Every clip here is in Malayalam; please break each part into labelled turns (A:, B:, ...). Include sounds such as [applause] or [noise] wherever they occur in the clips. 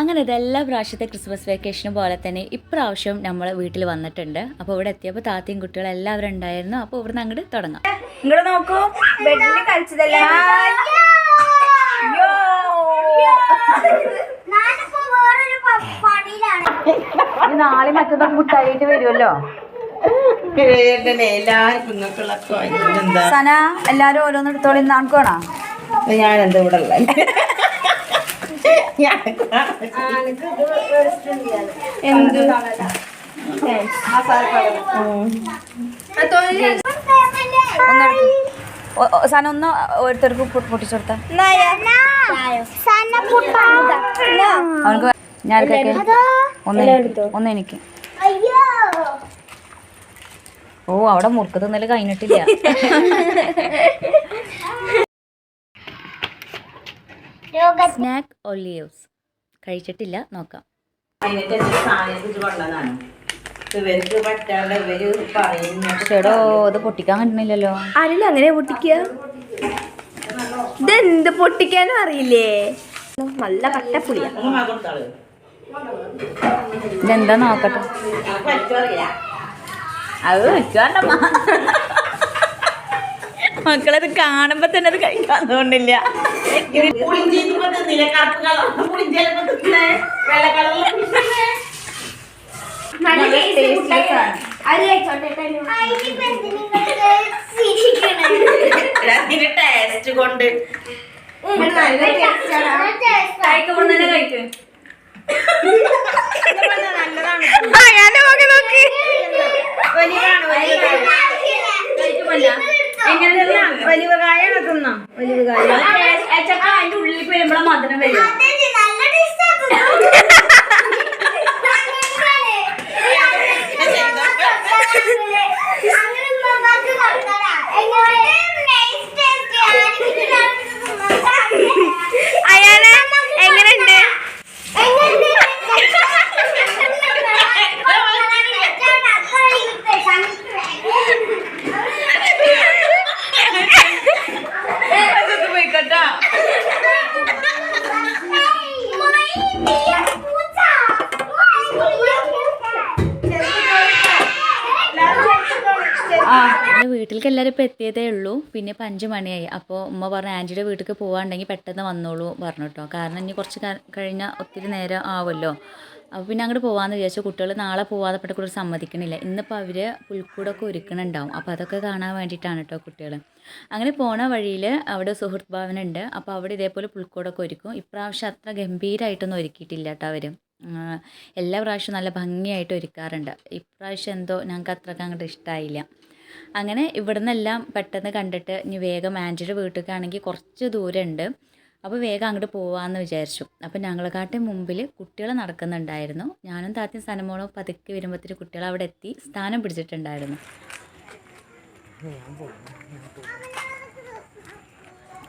A: അങ്ങനെ ഇതെല്ലാ എല്ലാ പ്രാവശ്യത്തെ ക്രിസ്മസ് വെക്കേഷനും പോലെ തന്നെ ഇപ്രാവശ്യം നമ്മൾ വീട്ടിൽ വന്നിട്ടുണ്ട്. അപ്പോൾ ഇവിടെ എത്തിയപ്പോൾ താത്തയും കുട്ടികളും എല്ലാവരും ഉണ്ടായിരുന്നു. അപ്പോൾ ഇവിടുന്ന് അങ്ങോട്ട് തുടങ്ങാം.
B: ഇങ്ങോട്ട് നോക്കൂ. ബെഡിൽ കളിച്ചതല്ലേ? നാളെ മറ്റന്നാൾ മുട്ടായിട്ട് വരുമല്ലോ? സന എല്ലാരും ഓരോന്നെടുത്തോളി നാണക്കോണാ
C: ഞാനെന്താ ഇവിടെ എന്ത്?
B: സന ഒന്ന് ഓരോരുത്തർക്ക് പൊ- പൊട്ടിച്ചു കൊടുത്താൽ അവനക്ക് ഞാൻ. ഒന്ന് എനിക്ക് ഓ അവിടെ മുറുക്ക് തിന്നൽ കഴിഞ്ഞിട്ടില്ല. [laughs]
A: സ്നാക്ക് ഒലിയോസ് കഴിച്ചിട്ടില്ല നോക്കാം.
B: ചേടോ ഇത് പൊട്ടിക്കാൻ കണ്ടില്ലല്ലോ
D: ആരില്ല അങ്ങനെ പൊട്ടിക്കുക ഇതെന്ത് പൊട്ടിക്കാനും അറിയില്ലേ? നല്ല കട്ടപ്പുളിയ
B: ഇതെന്താ നോക്കട്ടെ. അത് വെക്കാണ്ടമ്മ മക്കളത് കാണുമ്പോ തന്നെ അത് കഴിക്കാൻ തോന്നില്ല.
C: പുളിഞ്ചിപ്പോ തിന്നില്ല കറുപ്പ് കളർ പുളിഞ്ചിലപ്പോ തിന്നേ വെള്ള കളറിൽ അതിന്റെ ടേസ്റ്റ് കൊണ്ട്
D: വലിയ കായ തിന്നോ. വലിയ കായ
B: അതിന്റെ ഉള്ളിൽ വരുമ്പോഴാ മധുരം വരും
A: വീട്ടിലേക്ക് എല്ലാവരും ഇപ്പോൾ എത്തിയതേ ഉള്ളൂ. പിന്നെ ഇപ്പം അഞ്ച് മണിയായി. അപ്പോൾ ഉമ്മ പറഞ്ഞു ആന്റിയുടെ വീട്ടിലേക്ക് പോകാണ്ടെങ്കിൽ പെട്ടെന്ന് വന്നോളൂ പറഞ്ഞു കേട്ടോ കാരണം ഇനി കുറച്ച് കഴിഞ്ഞാൽ ഒത്തിരി നേരം ആവുമല്ലോ അപ്പോൾ പിന്നെ അങ്ങോട്ട് പോകാമെന്ന് വിചാരിച്ചു. കുട്ടികൾ നാളെ പോകാതെ പെട്ട സമ്മതിക്കണില്ല. ഇന്നിപ്പോൾ അവർ പുൽക്കൂടൊക്കെ ഒരുക്കണുണ്ടാവും. അപ്പോൾ അതൊക്കെ കാണാൻ വേണ്ടിയിട്ടാണ് കേട്ടോ കുട്ടികൾ അങ്ങനെ പോണ വഴിയിൽ അവിടെ സുഹൃത്ത് ഭവനുണ്ട്. അപ്പോൾ അവിടെ ഇതേപോലെ പുൽക്കൂടൊക്കെ ഒരുക്കും. ഇപ്രാവശ്യം അത്ര ഗംഭീരമായിട്ടൊന്നും ഒരുക്കിയിട്ടില്ല കേട്ടോ അവർ എല്ലാ പ്രാവശ്യവും നല്ല ഭംഗിയായിട്ട് ഒരുക്കാറുണ്ട്. ഇപ്രാവശ്യം എന്തോ ഞങ്ങൾക്ക് അത്രയ്ക്ക് അങ്ങോട്ട് ഇഷ്ടമായില്ല അങ്ങനെ ഇവിടുന്നെല്ലാം പെട്ടെന്ന് കണ്ടിട്ട് ഇനി വേഗം ആന്റിയുടെ വീട്ടിലേക്കാണെങ്കിൽ കുറച്ച് ദൂരമുണ്ട്. അപ്പോൾ വേഗം അങ്ങോട്ട് പോവാമെന്ന് വിചാരിച്ചു. അപ്പോൾ ഞങ്ങളെക്കാട്ടി മുമ്പിൽ കുട്ടികൾ നടക്കുന്നുണ്ടായിരുന്നു. ഞാനും താത്തിയും സനമോളും പതുക്കെ വരുമ്പോഴത്തേക്ക് കുട്ടികൾ അവിടെ എത്തി സ്ഥാനം പിടിച്ചിട്ടുണ്ടായിരുന്നു.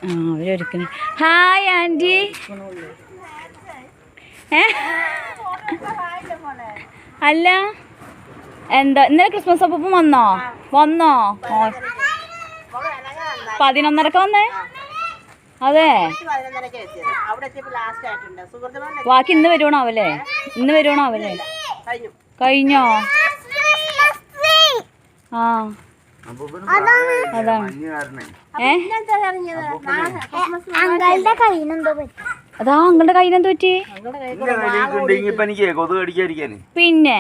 A: ആ ഹായ് ആന്റി. അല്ല. എന്താ ഇന്നലെ ക്രിസ്മസ് അപ്പം വന്നോ? വന്നോ. പതിനൊന്നരക്ക് വന്നേ? അതെ. ബാക്കി ഇന്ന് വരുവണാവല്ലേ? ഇന്ന് വരുവണാവല്ലേ? കഴിഞ്ഞോ? ആ. അതാണ്. ഏ?
D: അങ്കളുടെ കയ്യിനെന്തോ പറ്റി.
A: അതാ അങ്ങളുടെ പറ്റി?
E: ഇപ്പൊ എനിക്ക് കൊതുക് കടിക്കാതിരിക്കാന്.
A: പിന്നെ?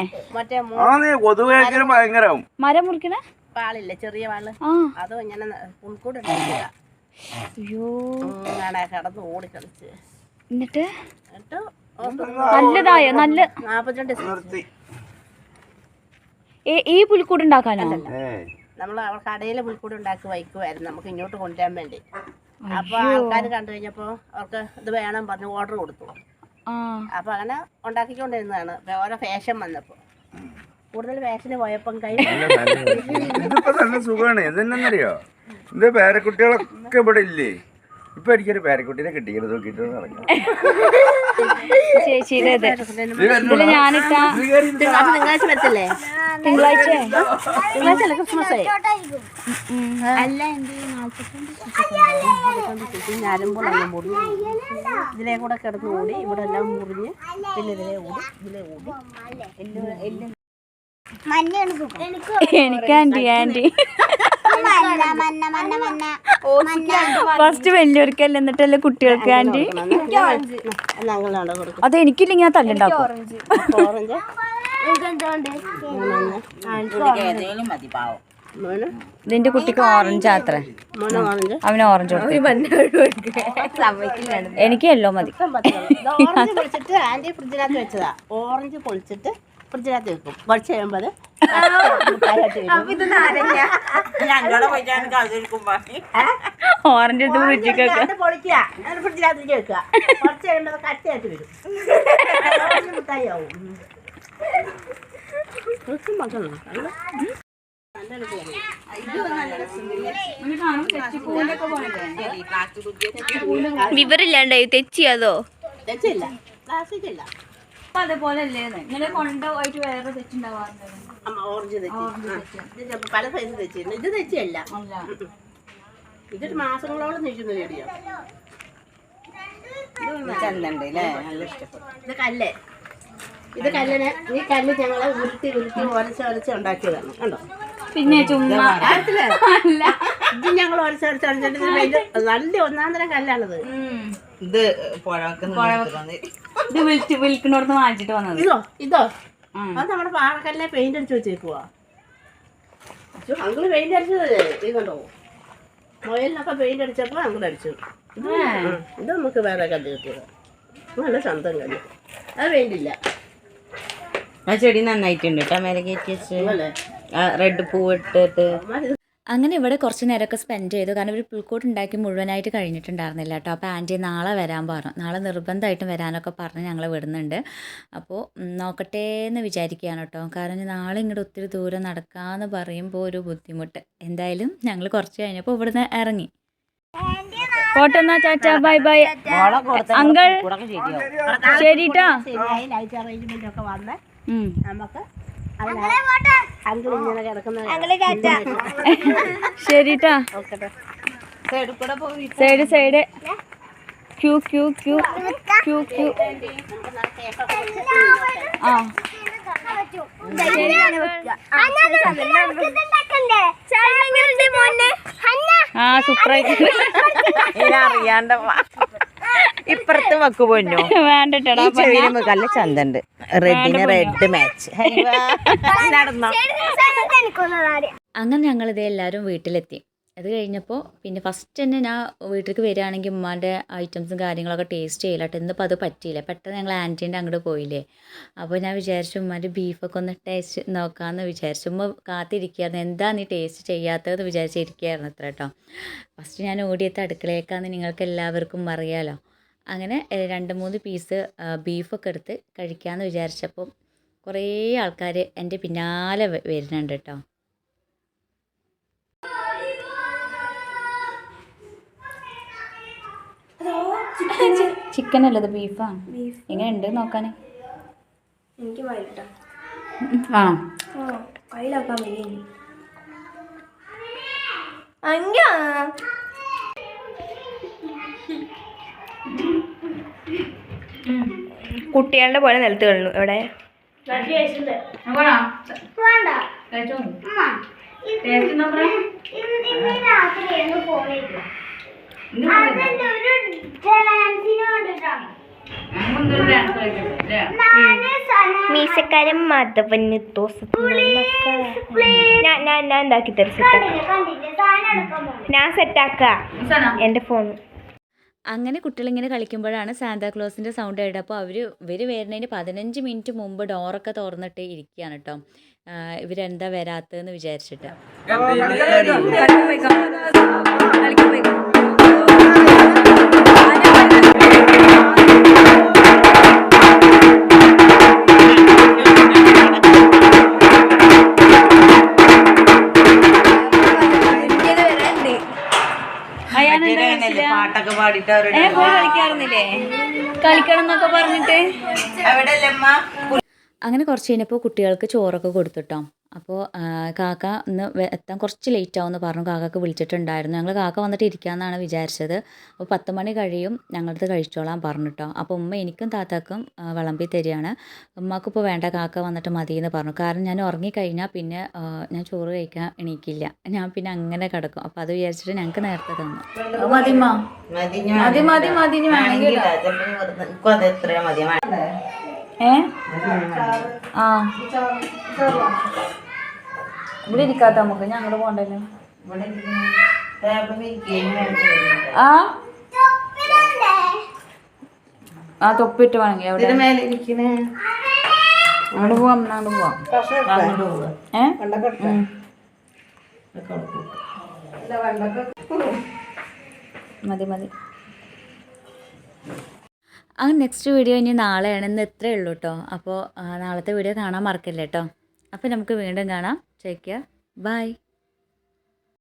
A: മരം മുറിക്കണ?
C: വാളില്ലേ ചെറിയ വാൾ
A: ആ.
C: അത് ഇങ്ങനെ പുൽക്കൂട്
A: അയ്യോ.
C: കിടന്ന് ഓടി കളിച്ച്.
A: എന്നിട്ട്?
C: എന്നിട്ട്
A: നല്ലതായോ നല്ല
C: നാപ്പത്തിരണ്ട്
A: ഈ പുൽക്കൂട് ഉണ്ടാക്കാനോ?
C: നമ്മൾ അവർ കടയിലെ പുൽക്കൂട് ഉണ്ടാക്കി വയ്ക്കുമായിരുന്നു നമുക്ക് ഇങ്ങോട്ട് കൊണ്ടുവരാൻ വേണ്ടി. അപ്പൊ ആൾക്കാർ കണ്ടു കഴിഞ്ഞപ്പോ അവർക്ക് ഇത് വേണം പറഞ്ഞു ഓർഡർ കൊടുത്തു. അപ്പൊ അങ്ങനെ ഉണ്ടാക്കിക്കൊണ്ടിരുന്നതാണ്. ഓരോ ഫാഷൻ വന്നപ്പോ. കൂടുതൽ ഫാഷന് പോയപ്പം കൈ [laughs]
E: ഇതിപ്പോ നല്ല സുഖമാണ് ഇതെന്നറിയോ എന്റെ പേരക്കുട്ടികളൊക്കെ ഇവിടെ ഇല്ലേ? ഇപ്പൊ എനിക്കൊരു പേരക്കുട്ടിനെ കിട്ടിയത് നോക്കിയിട്ട് നടക്കാം
A: ചേച്ചി ചേച്ചിയുടെ ഇത് ഇതിൽ ഞാനിട്ട
C: അപ്പൊ തിങ്കളാഴ്ച വരത്തില്ലേ
A: തിങ്കളാഴ്ച
C: തിങ്കളാഴ്ച അല്ല ക്രിസ്മസ് ഇതിലെ കൂടെ കിടന്ന് ഓടി ഇവിടെ എല്ലാം മുറിഞ്ഞ് പിന്നെ ഇതിലെ ഓടി ഇതിലെ ഓടി എല്ലാം
A: എനിക്ക് ആന്റി ഫസ്റ്റ് വലിയവർക്കല്ല എന്നിട്ടല്ലേ കുട്ടികൾക്ക് ആന്റി? അത് എനിക്കില്ലെങ്കിൽ ഞാൻ തല്ലുണ്ടാക്കും.
C: ഓറഞ്ച്. മോന്?
A: ഇതിന്റെ കുട്ടിക്ക് ഓറഞ്ച് അത്ര അവന് ഓറഞ്ച് കൊടുത്തു എനിക്ക് എല്ലോ മതി.
C: ഓറഞ്ച് പൊളിച്ചിട്ട് ആന്റി ഫ്രിഡ്ജിനകത്ത് വെച്ചതാ. ഓറഞ്ച് പൊളിച്ചിട്ട് ഫ്രിഡ്ജിനകത്ത് വെക്കും. കുറച്ച് കഴിയുമ്പോൾ അത്
A: ഓറഞ്ച് എടുത്ത് ഫ്രിഡ്ജിൽ
C: പൊളിക്കുക. വെക്കുക. കുറച്ച് കഴിയുമ്പോൾ അത് കട്ടിയായിട്ട് വരും. ഓറഞ്ച് മിഠായി ആവും കൊച്ചും മക്കളാ
A: വിവരില്ലാണ്ടായി തെച്ചിയതോ
C: തെച്ചില്ല പ്ലാസ്റ്റിക് ഇല്ല
A: അതേപോലെ അല്ലേ ഇങ്ങനെ കൊണ്ടുപോയിട്ട് വേറെ
C: അമ്മ ഓറഞ്ച് തെച്ചി ആ. ഇത് ചിലപ്പോ പല സൈസ് തെച്ചിട്ടുണ്ട് ഇത് തെച്ചിയല്ല ഇതൊരു മാസങ്ങളോളം നിൽക്കുന്ന ചെടിയോ. ഇത് കല്ല്. ഇത് കല്ലിന് ഈ കല്ല് ഞങ്ങൾ ഉരുട്ടി ഉരുട്ടി ഒരച്ച് ഒരച്ച് ഉണ്ടാക്കിയതാണ്. കണ്ടോ?
A: പിന്നെ ചുമ്മാ.
C: അല്ല. ഇത് ഞങ്ങൾ ഇത് വലിയ- നല്ല ഒന്നാം തരം കല്ലാണത്.
B: ഇത്
A: ഇത് വിളിച്ച് വിൽക്കണോടത്ത് വാങ്ങിച്ചിട്ട് വന്നത്.
C: ഇതോ ഇതോ. അത് നമ്മുടെ പാറക്കല്ലേ പെയിന്റ് അടിച്ചു വെച്ചേക്കുവാ. അങ്കിൾ പെയിന്റ് അടിച്ചത് ഇത് കണ്ടോ? മൊയലിനൊക്കെ പെയിന്റ് അടിച്ചപ്പോ അങ്കിൾ അടിച്ചു. ഇത് ഇത് നമുക്ക് വേറെ കല്ല് കിട്ടിയത്. നല്ല സ്വന്തം കല്ല്. അത് പെയിന്റ് ഇല്ല.
B: ആ ചെടി നന്നായിട്ടുണ്ട് കേട്ടോ മേലെ കയറ്റി വെച്ച്. റെഡ് പൂ ഇട്ടിട്ട്.
A: അങ്ങനെ ഇവിടെ കുറച്ച് നേരമൊക്കെ സ്പെൻഡ് ചെയ്തു. കാരണം ഒരു പുൽക്കൂട്ട് ഉണ്ടാക്കി മുഴുവനായിട്ട് കഴിഞ്ഞിട്ടുണ്ടായിരുന്നില്ല കേട്ടോ. അപ്പോൾ ആന്റി നാളെ വരാൻ പറഞ്ഞു. നാളെ നിർബന്ധമായിട്ടും വരാനൊക്കെ പറഞ്ഞ് ഞങ്ങൾ വിടുന്നുണ്ട്. അപ്പോൾ നോക്കട്ടെ എന്ന് വിചാരിക്കുകയാണ് കേട്ടോ. കാരണം നാളെ ഇങ്ങോട്ട് ഒത്തിരി ദൂരം നടക്കാമെന്ന് പറയുമ്പോൾ ഒരു ബുദ്ധിമുട്ട്. എന്തായാലും ഞങ്ങൾ കുറച്ച് കഴിഞ്ഞപ്പോൾ ഇവിടുന്ന് ഇറങ്ങി. പോട്ടെന്നാ ചാച്ചാ ബൈ ബൈ. അങ്കിൾ ശരിട്ടാ?
C: ശരിയായി. ലൈറ്റ് അറേഞ്ച്മെന്റ് ഒക്കെ വന്ന് നമുക്ക് അങ്കിൾ ഇങ്ങനെ കിടക്കുന്ന
A: ശരിട്ടാ സൈഡ് സൈഡ്. ക്യൂ ക്യൂ ക്യൂ. ക്യൂ ക്യൂ. ആ. ആ സൂപ്പറായിട്ട്
B: അറിയാണ്ട [laughs] ഇപ്പുറത്ത് വെക്ക് പൊന്നു? [laughs]
A: വേണ്ടട്ടടാ
B: ചെവിയിലും നല്ല ചന്തണ്ട്. റെഡിന് റെഡ് മാച്ച് നടന്നോ.
A: അങ്ങനെ ഞങ്ങളിത് എല്ലാവരും വീട്ടിലെത്തി. അത് കഴിഞ്ഞപ്പോൾ പിന്നെ ഫസ്റ്റ് തന്നെ ഞാൻ വീട്ടിലേക്ക് വരികയാണെങ്കിൽ ഉമ്മാന്റെ ഐറ്റംസും കാര്യങ്ങളൊക്കെ ടേസ്റ്റ് ചെയ്യില്ല കേട്ടോ ഇന്നിപ്പോൾ അത് പറ്റിയില്ല. പെട്ടെന്ന് ഞങ്ങൾ ആന്റീന്റെ അങ്ങോട്ട് പോയില്ലേ. അപ്പോൾ ഞാൻ വിചാരിച്ചു ഉമ്മാന്റെ ബീഫൊക്കെ ഒന്ന് ടേസ്റ്റ് നോക്കാമെന്ന് വിചാരിച്ചു. ഉമ്മ കാത്തിരിക്കുകയായിരുന്നു. എന്താ നീ ടേസ്റ്റ് ചെയ്യാത്തതെന്ന് വിചാരിച്ചിരിക്കുകയായിരുന്നു അത്ര കേട്ടോ ഫസ്റ്റ് ഞാൻ ഓടിയെത്ത അടുക്കളയേക്കാന്ന് നിങ്ങൾക്ക് എല്ലാവർക്കും അറിയാലോ. അങ്ങനെ രണ്ട് മൂന്ന് പീസ് ബീഫൊക്കെ എടുത്ത് കഴിക്കാമെന്ന് വിചാരിച്ചപ്പോൾ കുറേ ആൾക്കാർ എന്റെ പിന്നാലെ വരുന്നുണ്ട് കേട്ടോ ചിക്കൻ. അല്ലത് ബീഫാ? എങ്ങനെയുണ്ട് നോക്കാൻ
D: എനിക്ക്
A: ആ.
D: കയ്യിലാക്കാൻ വയ്യ കുട്ടികളുടെ പോലെ നിലത്ത് കളഞ്ഞു എവിടെ? മീശക്കാരൻ മാധവൻ ഞാൻ ഞാൻ ഉണ്ടാക്കി തരും. ഞാൻ സെറ്റാക്ക എന്റെ ഫോൺ
A: അങ്ങനെ കുട്ടികളിങ്ങനെ കളിക്കുമ്പോഴാണ് സാന്താക്ലോസിന്റെ സൗണ്ട് കേട്ടത്. അപ്പോൾ അവർ ഇവർ വരുന്നതിന് പതിനഞ്ച് മിനിറ്റ് മുമ്പ് ഡോറൊക്കെ തുറന്നിട്ട് ഇരിക്കുകയാണ് കേട്ടോ. ഇവരെന്താ വരാത്തതെന്ന് വിചാരിച്ചിട്ട്. കളിക്കാറുന്നില്ലേ?
F: കളിക്കണം എന്നൊക്കെ പറഞ്ഞിട്ട്?
A: അങ്ങനെ കുറച്ച് കഴിഞ്ഞപ്പോൾ കുട്ടികൾക്ക് ചോറൊക്കെ കൊടുത്തിട്ടോ. അപ്പോൾ കാക്ക ഇന്ന് എത്താൻ കുറച്ച് ലേറ്റ് ആവുമെന്ന് പറഞ്ഞു. കാക്കക്ക് വിളിച്ചിട്ടുണ്ടായിരുന്നു. ഞങ്ങൾ കാക്ക വന്നിട്ട് ഇരിക്കാമെന്നാണ് വിചാരിച്ചത്. അപ്പോൾ പത്ത് മണി കഴിയും ഞങ്ങളടുത്ത് കഴിച്ചോളാം പറഞ്ഞിട്ടോ. അപ്പോൾ ഉമ്മ എനിക്കും താത്താക്കും വളമ്പി തരികയാണ്. ഉമ്മക്ക് ഇപ്പോൾ വേണ്ട കാക്ക വന്നിട്ട് മതി എന്ന് പറഞ്ഞു. കാരണം ഞാൻ ഉറങ്ങിക്കഴിഞ്ഞാൽ പിന്നെ ഞാൻ ചോറ് കഴിക്കാൻ എണീക്കില്ല. ഞാൻ പിന്നെ അങ്ങനെ കിടക്കും. അപ്പോൾ അത് വിചാരിച്ചിട്ട് ഞങ്ങൾക്ക് നേരത്തെ തന്നു.
F: മതി മതി മതി മതി മതി. ഏ? ആ. ഇവിടെ ഇരിക്കാത്ത നമുക്ക്. ഞാൻ അങ്ങോട്ട് പോകണ്ടല്ലോ ആ? ആ തൊപ്പിട്ട് വേണമെങ്കിൽ അവിടെ. അങ്ങോട്ട് പോവാം അങ്ങോട്ട് പോവാം. ഏ. മതി മതി.
A: അങ്ങനെ നെക്സ്റ്റ് വീഡിയോ ഇനി നാളെയാണ്. ഇന്ന് ഇത്രയേ ഉള്ളൂ കേട്ടോ അപ്പോൾ നാളത്തെ വീഡിയോ കാണാൻ മറക്കല്ലേ കേട്ടോ അപ്പോൾ നമുക്ക് വീണ്ടും കാണാം. Take by